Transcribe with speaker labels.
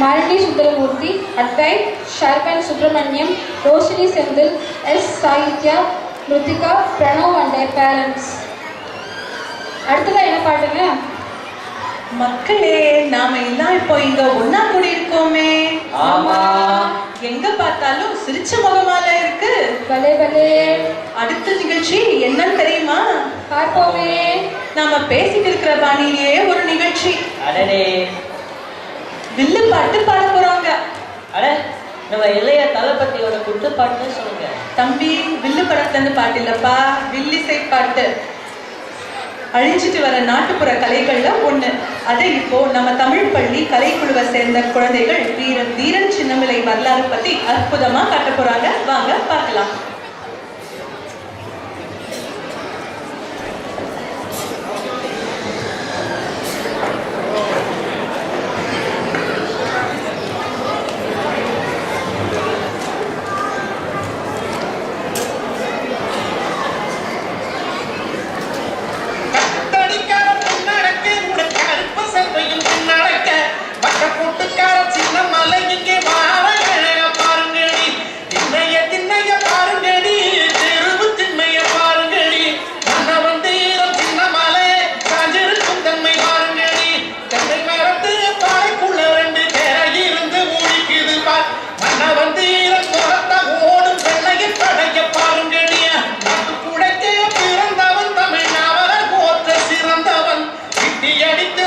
Speaker 1: Malini Sundaramoorthy Advait Sharvan Subramaniam Roshini Senthil S. Sahithya Mrithika Pranav and their parents அடுத்ததாக என்ன பாட்டுங்க?
Speaker 2: மக்களே நாம எல்லாம் இப்போ இங்க ஒண்ணா கூடி இருக்கோமே
Speaker 3: ஆமா.
Speaker 2: எங்க பார்த்தாலும் சிரிச்ச முகமால இருக்கு.
Speaker 1: பலே பலே.
Speaker 2: அடுத்த நிகழ்ச்சி என்னன்னு தெரியுமா?
Speaker 1: பார்ப்போமே.
Speaker 2: நாம பேசிட்டு இருக்கிற பாணியிலேயே ஒரு நிகழ்ச்சி.
Speaker 3: அடடே.
Speaker 2: வில்லு பாட்டு பாட போறாங்க.
Speaker 3: அட நம்ம இளைய தளபதியோட குட்டுப்பாட்டுன்னு சொல்லுங்க.
Speaker 2: தம்பி வில்லு படத்துல இருந்து பாட்டு இல்லப்பா வில்லிசை பாட்டு. அழிஞ்சிட்டு வர நாட்டுப்புற கலைகள்ல ஒண்ணு. அதை இப்போ நம்ம தமிழ் பள்ளி கலைக்குழுவை சேர்ந்த குழந்தைகள் வீரன் வீரன் சின்னமலை வரலாறு பத்தி அற்புதமா காட்ட போறாங்க. வாங்க பார்க்கலாம். தீயடித்து